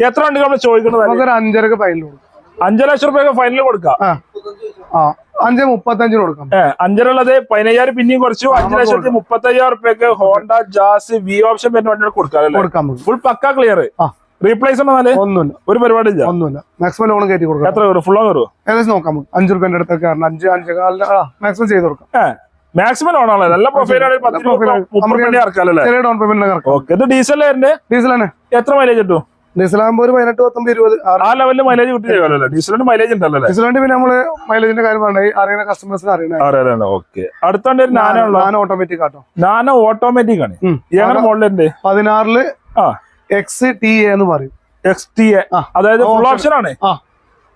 എത്ര വണ്ടി നമ്മൾ ചോദിക്കുന്നത്? അഞ്ചരക്ക് ഫൈനൽ കൊടുക്കാം. അഞ്ചു ലക്ഷം റുപ്യൊക്കെ ഫൈനൽ കൊടുക്കാം. അഞ്ച് മുപ്പത്തഞ്ചിന് കൊടുക്കാം. അഞ്ചര ഉള്ളത് പതിനയ്യായിരം പിന്നെയും കുറച്ചു അഞ്ച് ലക്ഷത്തി മുപ്പത്തി അയ്യായിരം റുപ്യക്ക് ഹോണ്ട ജാസ് വി ഓപ്ഷൻ വരുന്ന വണ്ടികൾ കൊടുക്കാം കൊടുക്കാം ഫുൾ പക്ക ക്ലിയർ റീപ്ലേസ് ഒന്നുമില്ല. ഒരു പരിപാടി ഇല്ല. ഒന്നുമില്ല. മാക്സിമം ലോൺ കയറ്റി കൊടുക്കാം. എത്ര വരും? ഫുള്ളോ വരും ഏകദേശം നോക്കാം അഞ്ചു റുപ്യന്റെ അടുത്തൊക്കെ അഞ്ച് അഞ്ച് മാക്സിമം ചെയ്ത് കൊടുക്കാം. മാക്സിമം ലോൺ ആണല്ലോ? നല്ല പ്രൊഫൈലാണ് പത്ത് ഇറക്കാമല്ലേ ചെറിയ ഡൗൺ പേയ്മെന്റ് ഓക്കെ ഇത് ഡീസൽ ഡീസൽ തന്നെ. എത്ര മൈലേജ് കിട്ടും? ഡീസൽ ആകുമ്പോൾ ഒരു പതിനെട്ട് പത്തൊമ്പത് ഇരുപത്. ആ ലെവലിൽ മൈലേജ് കിട്ടിയല്ലോ ഡീസലിന് മൈലേജ് ഉണ്ടല്ലോ ഡീസലിന്റെ പിന്നെ നമ്മൾ മൈലേജിന്റെ കാര്യം പറഞ്ഞ അറിയുന്ന കസ്റ്റമേഴ്സിന് അറിയണം. ഓക്കെ അടുത്തോണ്ട് ഒരു Nano Nano automatic auto Nano automatic ആണ്. ഉം. എങ്ങനെ പതിനാറിൽ ആ. എക്സ് ടി എ എന്ന് പറയും. എക്സ് ടി എ അതായത് ഫുൾ. ഓപ്ഷൻ. ആണ്.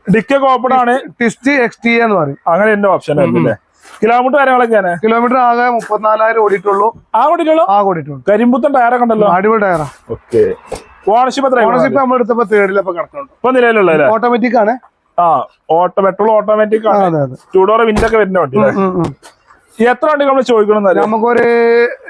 ഡിക്കൊക്കെ ഓപ്പൺ ആണ്. ടിസ്റ്റ് എക്സ് ടി എ എന്ന് പറയും. അങ്ങനെ എന്റെ ഓപ്ഷൻ അല്ലേ? കിലോമീറ്റർ കാര്യങ്ങളൊക്കെയാണ് കിലോമീറ്റർ ആകെ മുപ്പത്തിനാലായിരം ഓടിയിട്ടുള്ളൂ. ആ ഓടിയിട്ടുള്ളൂ? ആ ഓടിയിട്ടുള്ളൂ. കരിമ്പുത്തൻ ടയറൊക്കെ ഉണ്ടല്ലോ. അടിപൊളി ടയറാ ഓക്കെ ഓണർഷിപ്പ് എത്ര ഓണർഷിപ്പ് നമ്മൾ എടുത്തപ്പോ തേർഡിലപ്പോ കിടക്കുന്നുണ്ട്. ഇപ്പൊ നിലവിലുള്ള അല്ലേ? ഓട്ടോമാറ്റിക് ആണ്. ആ ഓട്ടോ പെട്രോൾ ഓട്ടോമാറ്റിക് ആണ്. ടൂ ഡോർ വിൻഡ് ഒക്കെ വരുന്ന വണ്ടി. എത്ര വണ്ടി നമ്മൾ ചോദിക്കണം നമുക്കൊരു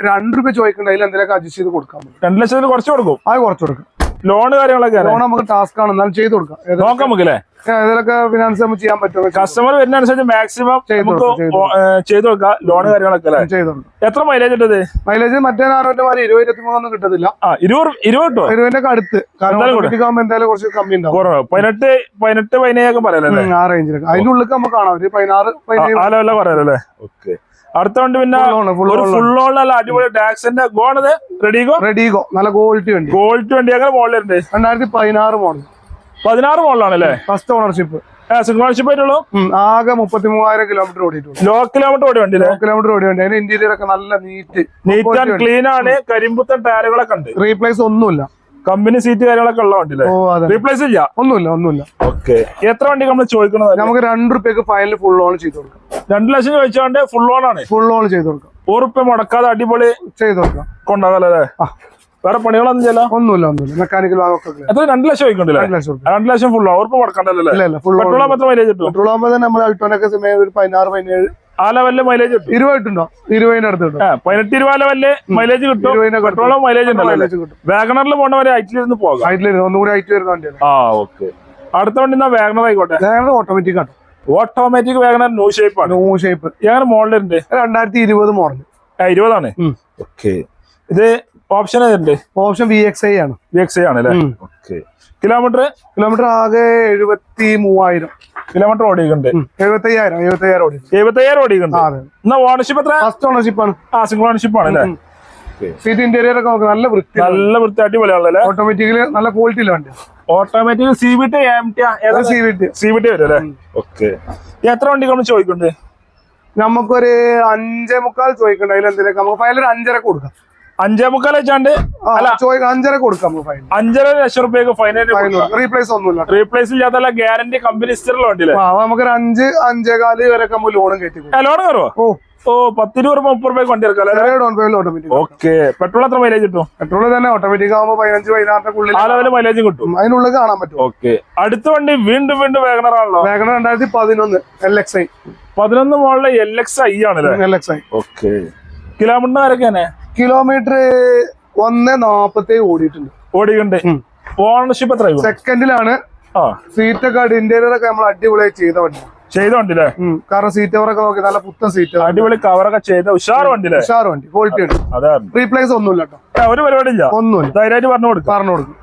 രണ്ട് രൂപ ചോദിക്കണ്ട അതിൽ എന്തെങ്കിലും അഡ്ജസ്റ്റ് ചെയ്ത് കൊടുക്കാം രണ്ട് ലക്ഷത്തിൽ കുറച്ച് കൊടുക്കും. അത് കുറച്ച് കൊടുക്കാം. ലോൺ കാര്യങ്ങളൊക്കെ ലോൺ നമുക്ക് ടാസ്ക് ആണ്. എന്നാലും ചെയ്ത് കൊടുക്കാം. നോക്കാം നമുക്ക് അല്ലേ ഇതിലൊക്കെ ഫിനാൻസ് നമുക്ക് ചെയ്യാൻ പറ്റും? കസ്റ്റമർ വരുന്ന അനുസരിച്ച് മാക്സിമം ചെയ്ത് കൊടുക്കാം, ലോൺ കാര്യങ്ങളൊക്കെ അല്ലേ? എത്ര മൈലേജ് ഉണ്ട് മൈലേജ് മറ്റേ ആറോട്ട് മാറി ഇരുപത് ഇരുപത്തി മൂന്നൊന്നും കിട്ടത്തില്ല ഇരുപത് ഇരുപതിന്റെ അടുത്ത്. കാരണം എന്തായാലും കുറച്ച് കമ്മി ഉണ്ടാവും. പതിനെട്ട് പതിനെട്ട് പതിനേഴൊക്കെ പറയാലോ ആ റേഞ്ചിലൊക്കെ അതിന്റെ ഉള്ളിൽ നമുക്ക് കാണാം. ഒരു പതിനാറ് പതിനേഴ്. ആ അല്ലേ ഓക്കെ. അടുത്ത വണ്ടി പിന്നെ ഒരു നല്ല അടിപൊളി ടാക്സിന്റെ ഗോണത് റെഡിഗോ റെഡിഗോ നല്ല ക്വാളിറ്റി വണ്ടി. ക്വാളിറ്റി വണ്ടി അങ്ങനെ മോഡലുണ്ട് രണ്ടായിരത്തി പതിനാറ് മോഡൽ പതിനാറ് മോഡലാണല്ലേ ഫസ്റ്റ് ഓണർഷിപ്പ് സിംഗിൾ ഓണർഷിപ്പ് ആയിട്ടുള്ളൂ? ആകെ മുപ്പത്തി മൂവായിരം കിലോമീറ്റർ ഓടിയിട്ടുണ്ട് ലോ കിലോമീറ്റർ ഓടി വണ്ടി കിലോമീറ്റർ ഓടി വേണ്ടി. അതിന്റെ ഇന്റീരിയർ ഒക്കെ നല്ല നീറ്റ് നീറ്റ് ആൻഡ് ക്ലീൻ ആണ്. കരിമ്പുത്തൻ ടയറുകളൊക്കെ ഉണ്ട്. റീപ്ലേസ് ഒന്നുമില്ല. കമ്പനി സീറ്റ് കാര്യങ്ങളൊക്കെ ഉള്ള അതെ. റീപ്ലേസ് ഇല്ല? ഒന്നുമില്ല ഒന്നുമില്ല. ഓക്കെ എത്ര വണ്ടി നമ്മൾ ചോദിക്കുന്നത് നമുക്ക് രണ്ട് റുപ്യക്ക് ഫൈനൽ ഫുൾ ഓൺ ചെയ്ത് കൊടുക്കാം. രണ്ടു ലക്ഷം ചോദിച്ചാണ്ട് ഫുൾ ഓൺ ആണ്? ഫുൾ ഓൺ ചെയ്ത് കൊടുക്കാം. ഒരു റുപ്യ മുടക്കാതെ അടിപൊളി ചെയ്ത് കൊടുക്കാം. കൊണ്ടാകല്ലേ ആ. വേറെ പണികളൊന്നും ചെയ്യാ ഒന്നുമില്ല ഒന്നുമില്ല. മെക്കാനിക്കൽ എത്ര? രണ്ട് ലക്ഷം ചോദിക്കണ്ടല്ലേ? രണ്ട് ലക്ഷം ഫുൾ ഉറപ്പ് ഓൺ പെട്രോൾ മാത്രം മൈലേജ് പെട്രോൾ ആകുമ്പോൾ നമ്മൾ അൾട്ടോനൊക്കെ സമയം ഒരു പതിനാറ് പതിനേഴ് ആ ലെവലിൽ മൈലേജ് കിട്ടും. ഇരുപതുണ്ടോ ഇരുപതിന്റെ അടുത്ത് കിട്ടും പതിനെട്ട് ഇരുപത് ലെവലിൽ മൈലേജ് കിട്ടും. പെട്രോളും മൈലേജ് മൈലേജ് കിട്ടും. വാഗണറിൽ പോകണവരെ ഹൈറ്റിലിരുന്ന് പോകാം. ഹൈറ്റിൽ ഒന്നുകൂടി ഹൈറ്റ് വരുന്ന വണ്ടിയാണ് ആ ഓക്കെ. അടുത്ത വണ്ടി എന്നാ വാഗണർ ആയിക്കോട്ടെ? വാഗണർ ഓട്ടോമാറ്റിക് ആണ്. Automatic Wagon R new shape ആണ്. ന്യൂ ഷേപ്പ് എങ്ങനെ മോഡലുണ്ട് രണ്ടായിരത്തി ഇരുപത് മോഡൽ ഇരുപതാണ്. ഓക്കെ. ഇത് ഓപ്ഷൻ ഏതുണ്ട്? ഓപ്ഷൻ വി എക്സ് ഐ ആണ്. വി എക്സ് ഐ ആണ് അല്ലേ ഓക്കെ. കിലോമീറ്റർ കിലോമീറ്റർ ആകെ എഴുപത്തി മൂവായിരം കിലോമീറ്റർ ഓടിക്കുന്നുണ്ട് എഴുപത്തി അയ്യായിരം എഴുപത്തി അയ്യായിരം ഓടി എഴുപത്തയ്യായിരം അതെ. എന്നാ ഓണർഷിപ്പ് എത്ര? ഫസ്റ്റ് ഓണർഷിപ്പ് ആണ്. ആ സിംഗിൾ ഓണർഷിപ്പ് ആണ് അല്ലേ? സീറ്റ് ഇന്റീരിയർ ഒക്കെ നമുക്ക് നല്ല വൃത്തി നല്ല വൃത്തി അടിപൊളിയാണല്ലേ ഓട്ടോമാറ്റിക്കലി നല്ല ക്വാളിറ്റി വണ്ടി automatic C B T M T C V T C T വരും അല്ലേ? ഓക്കെ എത്ര വണ്ടി നമ്മൾ ചോദിക്കുന്നുണ്ട്? നമുക്കൊരു അഞ്ചേ മുക്കാൽ ചോദിക്കണ്ട അതിലെന്തെങ്കിലും നമുക്ക് ഫയൽ ഒരു അഞ്ചര കൊടുക്കാം. അഞ്ചേ മുക്കാൽ വെച്ചാണ്ട് അഞ്ചര കൊടുക്കാം നമുക്ക് അഞ്ചര ലക്ഷം റുപ്യക്ക് ഫൈനൽ റീപ്ലേസ് ഒന്നുമില്ല റീപ്ലേസ് ഇല്ലാത്തല്ല ഗ്യാരണ്ടി കമ്പനി ഹിസ്റ്ററിലുള്ള വണ്ടിയില്ലേ ആ നമുക്കൊരു അഞ്ച് അഞ്ചേകാൽ വരെ നമുക്ക് ലോണും കയറ്റി. ലോൺ കയറുമോ ഓ. ഓ പത്തിരുപത് രൂപ മുപ്പത് രൂപയ്ക്ക് വണ്ടി എടുക്കാം ഓക്കെ പെട്രോൾ എത്ര മൈലേജ് കിട്ടും? പെട്രോൾ തന്നെ ഓട്ടോമാറ്റിക് ആകുമ്പോൾ പതിനഞ്ച് പതിനാറിന്റെ ഉള്ളിൽ ആ മൈലേജ് കിട്ടും. അതിനുള്ളിൽ കാണാൻ പറ്റും. ഓക്കെ അടുത്ത വണ്ടി വീണ്ടും വീണ്ടും വേഗണർ ആണല്ലോ? വേഗണർ രണ്ടായിരത്തി പതിനൊന്ന് എൽ എക്സ് ഐ പതിനൊന്ന് മോളിലെ എൽ എക്സ് ഐ ആണല്ലേ? L X I okay kilometre ആരൊക്കെയാണ്? കിലോമീറ്റർ ഒന്ന് നാപ്പത്തേഴ് ഓടിയിട്ടുണ്ട്. ഓടിയിട്ടുണ്ട്. ഓണർഷിപ്പ് എത്ര സെക്കൻഡിലാണ് ആ. സീറ്റൊക്കെ ഇന്റീരിയർ ഒക്കെ നമ്മൾ അടിപൊളിയായി ചെയ്ത വണ്ടി. ചെയ്ത വണ്ടില്ലേ. കാരണം സീറ്റ് കവറൊക്കെ നോക്കി നല്ല പുത്തൻ സീറ്റ് അടിപൊളി കവറൊക്കെ ചെയ്ത ഉഷാർ വണ്ടില്ലേ ഉഷാർ വണ്ടി. ക്വാളിറ്റി ഉണ്ട്. റീപ്ലേസ് ഒന്നുമില്ല കേട്ടോ. ഒരു പരിപാടി ഇല്ല ഒന്നുമില്ല. ധൈര്യമായിട്ട് പറഞ്ഞു കൊടുക്കും. പറഞ്ഞു കൊടുക്കും.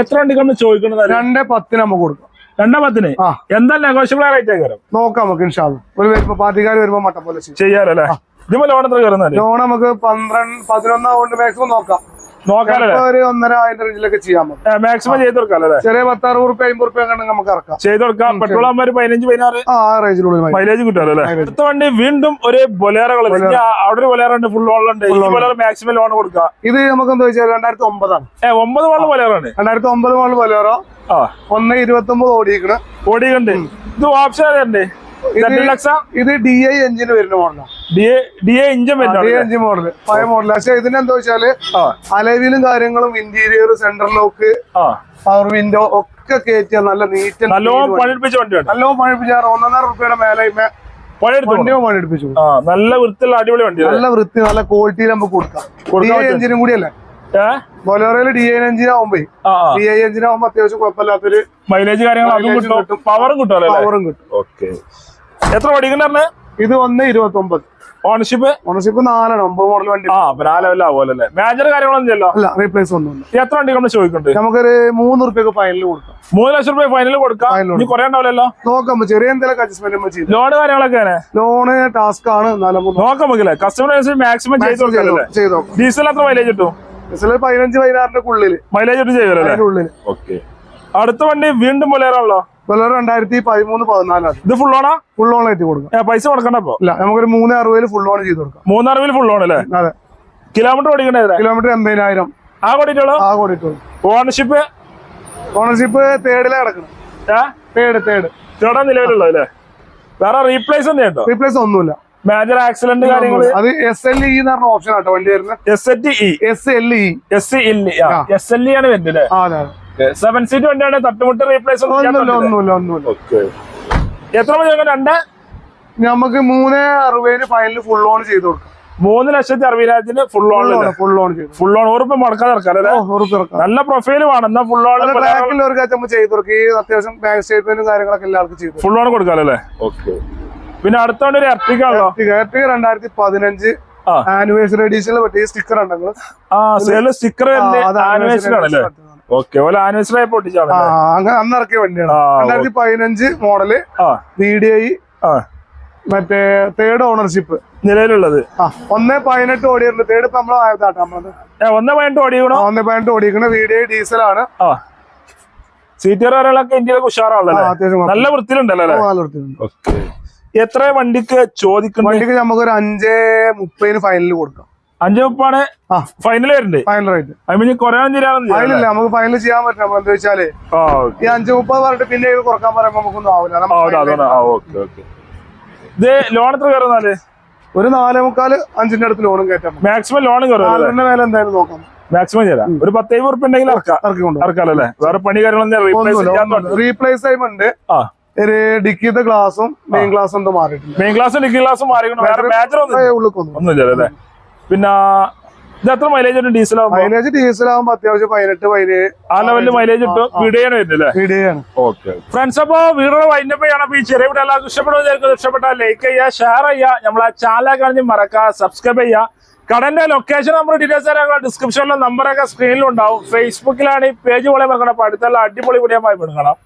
എത്ര വണ്ടി നമ്മൾ ചോദിക്കുന്നത് രണ്ടേ പത്തിന് നമുക്ക് കൊടുക്കാം. രണ്ടാം പത്തിന്? ആ. എന്താ നെഗോഷ്യബിൾ റേറ്റ് കയറും നോക്കാം നമുക്ക് ഇൻഷാൽ ഒരു വരുമ്പോ പാർട്ടിക്കാർ വരുമ്പോ മട്ടം പോലെ ചെയ്യും. ചെയ്യാലോ അല്ലേ ഇതിപ്പോ ലോൺ എത്ര കയറുന്ന ലോൺ നമുക്ക് പന്ത്രണ്ട് പതിനൊന്നാം കൊണ്ട് മാക്സിമം നോക്കാം. നോക്കാലല്ലേ ചിലപ്പോ ഒരു ഒന്നര അതിന്റെ റേഞ്ചിലൊക്കെ ചെയ്യാൻ പറ്റും. മാക്സിമം ചെയ്ത് കൊടുക്കാലോ അല്ലേ ചെറിയ പത്ത് അറുപത് റുപ്യ അമ്പത് റുപ്യ കണ്ടെങ്കിൽ നമുക്ക് ഇറക്കാം. ചെയ്ത് കൊടുക്കാം. പെട്രോൾ ആകുമ്പോൾ ഒരു പതിനഞ്ച് പതിനാറ്? ആ ആ റേഞ്ചിനുള്ളിൽ മൈലേജ് കിട്ടുമല്ലോ അല്ലേ? അടുത്ത വണ്ടി വീണ്ടും ഒരു ബൊലേറോ. അവിടെ ഒരു ബൊലേറോ ഉണ്ട് ഫുൾ ഓളുണ്ട് ബൊലേറ മാക്സിമം ലോൺ കൊടുക്കാം ഇത് നമുക്ക് എന്താ വെച്ചാൽ രണ്ടായിരത്തി ഒമ്പതാണ്. ഒമ്പത് മോളിൽ ആണ് രണ്ടായിരത്തി ഒമ്പത് മോളിൽ ബൊലേറോ. ഒന്ന് ഇരുപത്തി ഒമ്പത് ഓടിയിക്കണ് ഓടിയുണ്ട് ഇത് ഓപ്ഷൻ ലക്ഷ ഇത് ഡി ഐ എഞ്ചിന് വരുന്ന മോഡലാണ് എഞ്ചിൻ മോഡൽ പഴയ മോഡൽ പക്ഷെ ഇതിനെന്താ വെച്ചാൽ അലവിലും കാര്യങ്ങളും interior centre lock power window ഒക്കെ കയറ്റിയ നല്ല നീറ്റ് നല്ലോണം പണിയെടുപ്പിച്ച വണ്ടിയാണ്. നല്ലോ പണിപ്പിച്ചാറ് ഒന്നൊന്നര റുപ്യയുടെ മേലെ പണിയെടുപ്പിച്ചു നല്ല വൃത്തിയുള്ള അടിപൊളി വണ്ടി നല്ല വൃത്തി നല്ല ക്വാളിറ്റിയിൽ നമുക്ക് കൊടുക്കാം. എഞ്ചിനും കൂടിയല്ലേ? ബൊലോറയിൽ ഡി ഐ എഞ്ചിൻ ആവുമ്പോ. ഡി ഐ എഞ്ചിൻ ആവുമ്പോ അത്യാവശ്യം കുഴപ്പമില്ലാത്തൊരു മൈലേജ് കാര്യങ്ങൾ അതും കിട്ടും. കിട്ടും. പവറും അല്ലേ? പവറും കിട്ടും. ഓക്കെ എത്ര ഓടിക്കണ്ടേ ഇത് ഒന്ന് ഇരുപത്തി ഒമ്പത് ഓണർഷിപ്പ് ഓണർഷിപ്പ് നാലാണ്. ഒമ്പത് മോഡൽ വണ്ടി. ആ അപ്പൊ നാല് ലെവൽ ആവുമല്ലോ മേജർ കാര്യങ്ങളൊന്നും ചെല്ലോ അല്ല റീപ്ലേസ് ഒന്നും എത്ര വണ്ടി നമ്മൾ ചോദിക്കുന്നുണ്ട്? നമുക്കൊരു മൂന്ന് റുപ്യക്ക് ഫൈനൽ കൊടുക്കാം. മൂന്ന് ലക്ഷം രൂപ ഫൈനൽ കൊടുക്കാം. കൊറേ ഇനി കുറെ ഉണ്ടാവില്ലല്ലോ? നോക്കാം ചെറിയ എന്തെങ്കിലും അഡ്ജസ്റ്റ്മെന്റ് നമ്മൾ ചെയ്തു. ലോൺ കാര്യങ്ങളൊക്കെ ലോണ് ടാസ്ക് ആണ്. നോക്കാം. നമുക്കില്ലേ? കസ്റ്റമർ മാക്സിമം ചെയ്ത് ഡീസൽ എത്ര മൈലേജ് കിട്ടും? ഡീസൽ പതിനഞ്ച് പതിനാറിന്റെ ഉള്ളിൽ. മൈലേജ് കിട്ടും ചെയ്തല്ലേ? അടുത്ത വണ്ടി വീണ്ടും പൊലേറാണല്ലോ ബൊലേറോ രണ്ടായിരത്തി പതിമൂന്ന് പതിനാലാണ്. ഇത് ഫുൾ ഓണാ ഫുൾ ഓൺ ആയിട്ട് കൊടുക്കാം. പൈസ കൊടുക്കണ്ട അപ്പൊ ഇല്ല നമുക്കൊരു മൂന്ന് അറുപതിൽ ഫുൾ ഓൺ ചെയ്ത് കൊടുക്കാം. മൂന്ന് അറുപതിൽ ഫുൾ ഓൺ അല്ലേ? അതെ. കിലോമീറ്റർ ഓടിക്കണ്ടേ കിലോമീറ്റർ എൺപതിനായിരം. ആ കൂടിയിട്ടുള്ളൂ ആ കൂടിയിട്ടുള്ളൂ ഓണർഷിപ്പ് ഓണർഷിപ്പ് തേർഡിലെ കിടക്കണം തേർഡ് തേർഡ് ചേട്ടാ നിലവിലുള്ളത് അല്ലേ? വേറെ റീപ്ലേസ് ഒന്നും ഉണ്ടോ റീപ്ലേസ് ഒന്നുമില്ല. മേജർ ആക്സിഡന്റ് കാര്യങ്ങൾ അത് എസ് എൽ ഇ എന്ന് പറഞ്ഞ ഓപ്ഷൻ ആട്ടോ വണ്ടി വരുന്നത്. S L E S L E S E S L E ആണ് വരുന്നത് അതെ. സെവൻ സീറ്റ് വണ്ടിയാണ് തട്ടുമുട്ട് റീപ്ലേസ് ഒന്നുമില്ല ഒന്നുമില്ല ഒന്നുമില്ല. എത്ര മതി രണ്ട്? നമുക്ക് മൂന്ന് അറുപതിന് ഫൈനൽ ഫുൾ ഓൺ ചെയ്ത് കൊടുക്കാം. മൂന്ന് ലക്ഷത്തി അറുപതിനായിരത്തിന് ഫുൾ ഓൺ ഫുൾ ഓൺ ചെയ്ത് ഫുൾ ഓൺ ഉറപ്പ് മുടക്കാതെ ഇറക്കാം നല്ല പ്രൊഫൈൽ വേണം. എന്നാ ഫുൾ ഓൺ ട്രാക്കിലവർക്ക് നമ്മൾ ചെയ്ത് കൊടുക്കും. ഈ അത്യാവശ്യം ബാങ്ക് സ്റ്റേറ്റ്മെന്റും കാര്യങ്ങളൊക്കെ എല്ലാവർക്കും ചെയ്തു ഫുൾ ഓൺ കൊടുക്കാലോ അല്ലേ? ഓക്കെ പിന്നെ അടുത്തോണ്ട് ഒരു എർട്ടിക ആണോ എർട്ടിക രണ്ടായിരത്തി പതിനഞ്ച്. ആനിവേഴ്സറി എഡീഷനിൽ പറ്റിയ സ്റ്റിക്കർ ഉണ്ടെങ്കിൽ സ്റ്റിക്കർ ആനിവേഴ്സറി ആണല്ലേ? ഓക്കെ ഓല ആനിവേഴ്സറി ആയി പൊട്ടിച്ചാണ് ആ അങ്ങനെ അന്ന് ഇറക്കിയ വണ്ടിയാണ്. രണ്ടായിരത്തി പതിനഞ്ച് മോഡൽ ആ. വി ഡി ഐ മറ്റേ തേർഡ് ഓണർഷിപ്പ് നിലവിലുള്ളത്. ഒന്ന് പതിനെട്ട് ഓടിയിട്ടുണ്ട്. തേർഡ് ഇപ്പൊ നമ്മളെ ആയതാട്ടോ നമ്മളത്. ഒന്ന് പതിനെട്ട് ഓടിക്കണോ ഒന്നേ പതിനെട്ട് ഓടിക്കണ വി ഡി ഐ ഡീസലാണ്. ആ. സീറ്റ് കാര്യങ്ങളൊക്കെ ഇന്ത്യയിലൊക്കെ ഉഷാറാണല്ലോ നല്ല വൃത്തിയിലുണ്ടല്ലോ നല്ല. ഓക്കെ. എത്ര വണ്ടിക്ക് ചോദിക്കുന്നത് വണ്ടിക്ക് നമുക്ക് ഒരു അഞ്ചേ മുപ്പതിന് ഫൈനൽ കൊടുക്കാം. അഞ്ചു മുപ്പാണ് ഫൈനൽ വരുന്നുണ്ട്. ഫൈനൽ റേറ്റ് അതിന് കുറയാൻ ഫൈനലില്ല നമുക്ക് ഫൈനൽ ചെയ്യാൻ പറ്റില്ല എന്താ വെച്ചാൽ ഈ അഞ്ചു മുപ്പത് പറഞ്ഞിട്ട് പിന്നെ കുറയ്ക്കാൻ പറയുമ്പോ നമുക്കൊന്നും ആവില്ല ഇത് ലോൺ എത്ര കയറുന്നാൽ ഒരു നാലേ മുക്കാൽ അഞ്ചിന്റെ അടുത്ത് ലോണും കയറ്റാം മാക്സിമം ലോൺ കയറും മേലെ എന്തായാലും നോക്കാം. മാക്സിമം ചെയ്യാം ഒരു പത്തേഴ് ഉറുപ്പ് ഉണ്ടെങ്കിൽ ഇറക്കാം. ഇറക്കി അല്ലേ? വേറെ പണി കാര്യങ്ങളൊന്നും റീപ്ലേസ് ചെയ്യുന്നുണ്ട് ഒരു ഡിക്കിയുടെ ഗ്ലാസും മെയിൻ ഗ്ലാസും എന്തോ മാറിയിട്ടുണ്ട്. മെയിൻ ഗ്ലാസും ഡിക്കി ഗ്ലാസും മാറി വേറെ മേജർ ഒന്നും ഏ, ഉള്ളിൽ കൊന്നു ഒന്നും ഇല്ല അല്ലേ പിന്നെ ഇത് എത്ര മൈലേജ് ഉണ്ട് ഡീസൽ മൈലേജ് ഡീസൽ ആകുമ്പോ അത്യാവശ്യം പതിനെട്ട് പതിനേഴ്. ആ ലെവലിൽ മൈലേജ് കിട്ടും വീഡിയോയാണ് വരുന്നില്ലേ വീഡിയോയാണ് ഓക്കെ ഫ്രണ്ട്സ് അപ്പോ വീഡിയോ വൈൻഡപ്പ് ചെയ്യണം. അപ്പൊ ഈ ചെറിയ വീഡിയോ എല്ലാവർക്കും ഇഷ്ടപ്പെടുന്ന ഇഷ്ടപ്പെട്ടാൽ ലൈക്ക് ചെയ്യുക ഷെയർ ചെയ്യുക. നമ്മളെ ചാനൽ കാണി മറക്കുക സബ്സ്ക്രൈബ് ചെയ്യുക. കടന്റെ ലൊക്കേഷൻ നമ്മൾ ഡീറ്റെയിൽസ് ഞങ്ങൾ ഡിസ്ക്രിപ്ഷനിലും നമ്പറൊക്കെ സ്ക്രീനിലുണ്ടാവും ഫേസ്ബുക്കിലാണ് ഈ പേജ് പോലെ മറക്കണം. അപ്പൊ അടുത്തുള്ള അടിപൊളി വീഡിയോ ആയി വിടുക്കണം